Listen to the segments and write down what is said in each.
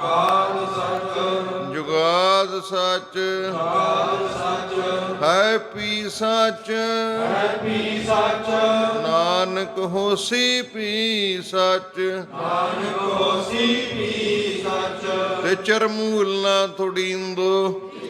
ਆਦ ਸੱਚ। ਜੁਗਾਦ ਸੱਚ। ਹੈ ਪੀ ਸੱਚ। ਨਾਨਕ ਹੋਸੀ ਪੀ ਸੱਚ। ਤੇ ਚਰਮੂਲ ਨਾ ਥੋੜੀਂਦੋ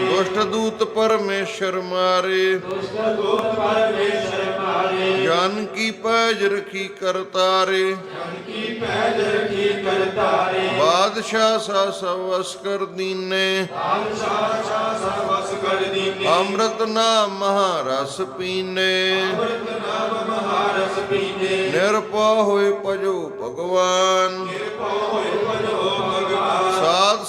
ਦੁਸ਼ਟ ਦੂਤ ਪਰਮੇਸ਼ਰ ਮਾਰੇ। ਜਨ ਕੀ ਪੈਜ ਰਖੀ ਕਰਤਾਰੇ ਬਾਦਸ਼ਾਹ ਸਾ ਸਵਸ ਕਰ ਦੀਨੇ। ਅੰਮ੍ਰਿਤ ਨਾਮ ਮਹਾਰਸ ਪੀਨੇ। ਨਿਰਪਾ ਹੋਏ ਭਜੋ ਭਗਵਾਨ।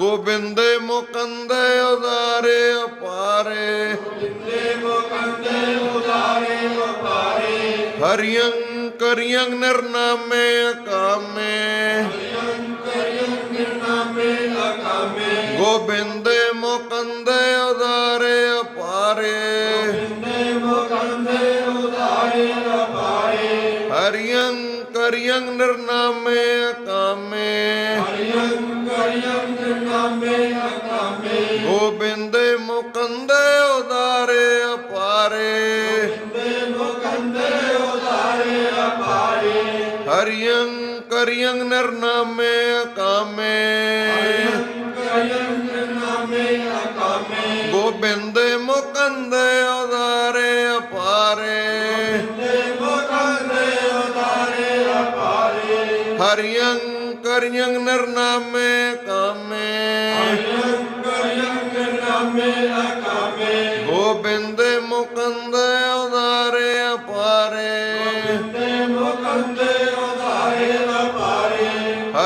ਗੋਬਿੰਦੇ ਮੁਕੰਦੇ ਉਦਾਰੇ ਅਪਾਰੇ ਹਰਿਯੰ ਕਰਿਯੰ ਨਿਰਨਾਮੇ ਅਕਾਮੇ। ਗੋਬਿੰਦੇ ਮੁਕੰਦੇ ਉਦਾਰੇ ਅਪਾਰੇ ਹਰਿਯੰ ਕਰਿਯੰ ਨਿਰਨਾਮੇ ਅਕਾਮੇ। ਗੋਬਿੰਦੇ ਹਰਿਯੰ ਕਰਿਯੰ ਕਰਿਯੰ ਨਿਰਨਾਮੇ ਕਾਮੇ ਗੋਬਿੰਦ ਮੁਕੰਦ ਉਦਾਰੇ ਅਪਾਰੇ। ਹਰਿਯੰ ਕਰਿਯੰ ਨਿਰਨਾਮੇ ਕਾਮੇ ਗੋਬਿੰਦ ਮੁਕੰਦ ਉਦਾਰੇ ਅਪਾਰੇ।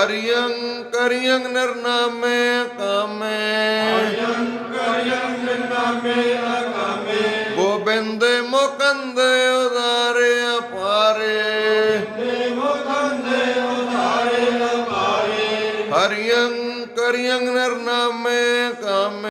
ਹਰਿਯੰ ਕਰਿਯੰ ਨਿਰਨਾਮੇ ਕਾਮੇ ਗੋਬਿੰਦ ਮੁਕੰਦ ਉਦਾਰੇ ਅਪਾਰੇ। ਹਰਿਯੰ ਕਰਿਯੰ ਨਿਰਨਾਮੇ ਕਾਮੇ